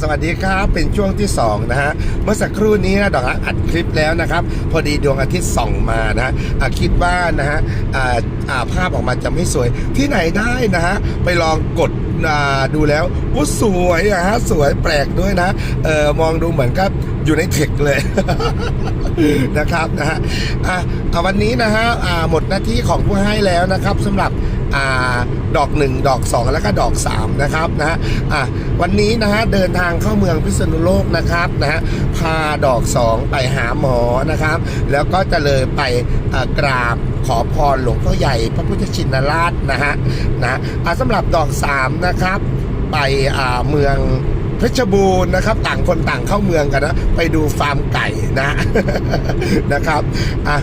สวัสดีครับเป็นช่วงที่2นะฮะเมื่อสักครู่นี้นะดอกอัดคลิปแล้วนะครับ พอดีดวงอาทิตย์ส่องมานะฮะคิดว่านะฮะอ่าภาพออกมาจะไม่สวยที่ไหนได้นะฮะไปลองกดอ่าดูแล้วว่าสวยอะฮะสวยแปลกด้วยนะเออมองดูเหมือนกับอยู่ในเทคเลยนะครับนะฮะอะวันนี้นะฮะหมดหน้าที่ของผู้ให้แล้วนะครับสำหรับ อ่าดอก 1 ดอก 2 แล้วก็ดอก 3 นะครับนะฮะอะวันนี้นะฮะเดินทางเข้าเมืองพิษณุโลกนะครับนะฮะพาดอก 2 ไปหาหมอนะครับ แล้วก็จะเลยไปกราบขอพรหลวงพ่อใหญ่พระพุทธชินราชนะฮะนะอะสำหรับดอก 3 นะครับ ไปอ่าเมืองเพชรบูรณ์นะครับต่างคนต่างเข้าเมืองกันนะ ไปดูฟาร์มไก่นะนะครับอะ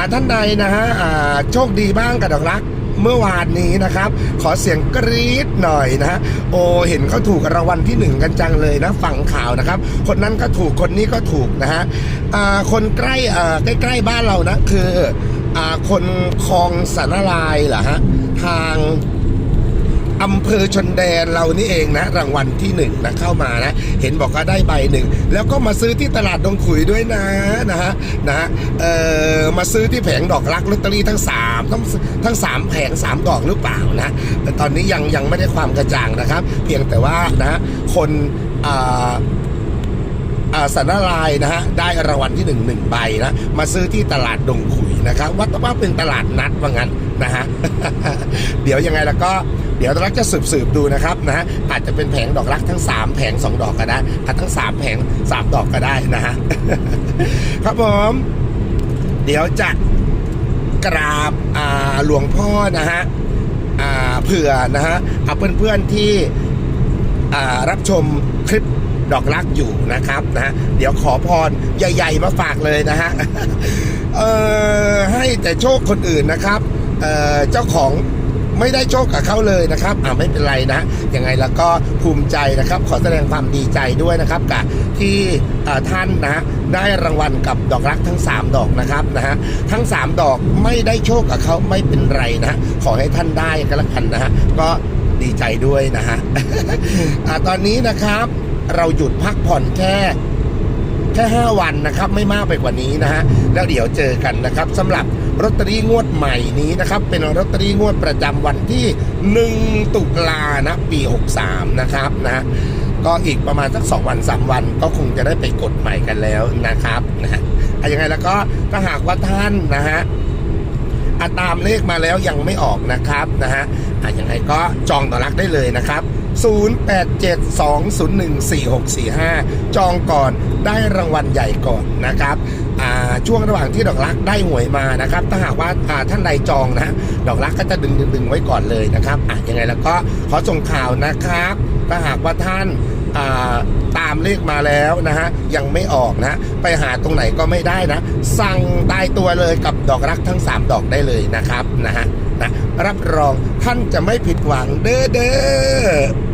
อะท่านใดนะฮะอ่าโชคดีบ้างกับดอกรักเมื่อวานนี้นะครับ ขอเสียงกรี๊ดหน่อยนะฮะโอเห็นเขาถูกรางวัลที่หนึ่งกันจังเลยนะฝั่งข่าวนะครับ คนนั้นก็ถูกคนนี้ก็ถูกนะฮะอ่าคนใกล้อ่าใกล้ๆบ้านเรานะคืออ่าคนคลองสานารายเหรอฮะทาง อำเภอชนแดนเรานี่เองนะ รางวัลที่หนึ่งนะเข้ามานะ เห็นบอกว่าได้ใบหนึ่ง แล้วก็มาซื้อที่ตลาดดงขุยด้วยนะนะฮะนะฮะเอ่อมาซื้อที่แผงดอกรักลอตเตอรี่ทั้งสามทั้งทั้งสามแผงสามดอกหรือเปล่านะแต่ตอนนี้ยังยังไม่ได้ความกระจ่างนะครับ เพียงแต่ว่านะคนอ่าอ่าสันนารายนะฮะได้รางวัลที่หนึ่งหนึ่งใบนะมาซื้อที่ตลาดดงขุยนะครับวัดว่าเป็นตลาดนัดว่างั้นนะฮะเดี๋ยวยังไงแล้วก็ เดี๋ยวเราจะสืบสืบๆดูนะครับนะฮะอาจจะเป็นแผงดอกรักทั้ง 3 แผง 2 ดอกก็ได้อาจทั้ง 3 แผง 3 ดอกก็ได้นะฮะครับผมเดี๋ยวจะกราบาหลวงพ่อนะฮะเผื่อนะฮะเอาเพื่อนๆที่รับชมคลิปดอกรักอยู่นะครับนะเดี๋ยวขอพรใหญ่ๆมาฝากเลยนะฮะเออให้แต่โชคคนอื่นนะครับเจ้าของ ไม่ได้โชคกับเขาเลยนะครับอ่าไม่เป็นไรนะยังไงแล้วก็ภูมิใจนะครับ ขอแสดงความดีใจด้วยนะครับกับที่ท่านนะได้รางวัลกับดอกรักทั้ง 3 ดอกนะครับนะฮะทั้ง 3 ดอกไม่ได้โชคกับเขาไม่เป็นไรนะขอให้ท่านได้ก็แล้วกันนะฮะก็ดีใจด้วยนะฮะตอนนี้นะครับเราหยุดพักผ่อนแค่ แค่ 5 วันนะครับ ไม่มากไปกว่านี้นะฮะแล้วเดี๋ยวเจอกันนะครับสำหรับลอตเตอรี่งวดใหม่นี้นะครับ เป็นลอตเตอรี่งวดประจำวันที่ 1 ตุลานะปี 63 นะครับนะก็อีกประมาณสัก 2 วัน 3 วันก็คงจะได้ไปกดใหม่กันแล้วนะครับนะฮะยังไงแล้วก็ถ้าหากว่าท่านนะฮะ อะตามเลขมาแล้วยังไม่ออกนะครับนะฮะอะยังไงก็จองต่อรักได้เลยนะครับ 0872014645 จองก่อนได้รางวัลใหญ่ก่อนนะครับอ่าช่วงระหว่างที่ดอกรักได้หวยมานะครับ ถ้าหากว่าอ่าท่านใดจองนะฮะดอกรักก็จะดึงดึงดึงไว้ก่อนเลยนะครับอะยังไงแล้วก็ขอส่งข่าวนะครับ ถ้าหากว่าท่าน ตามเลขมาแล้วนะฮะยังไม่ออกนะไปหาตรงไหนก็ไม่ได้นะ สั่งตายตัวเลยกับดอกรักทั้ง 3 ดอกได้เลยนะครับนะฮะนะรับรองท่านจะไม่ผิดหวังเด้อเด้อ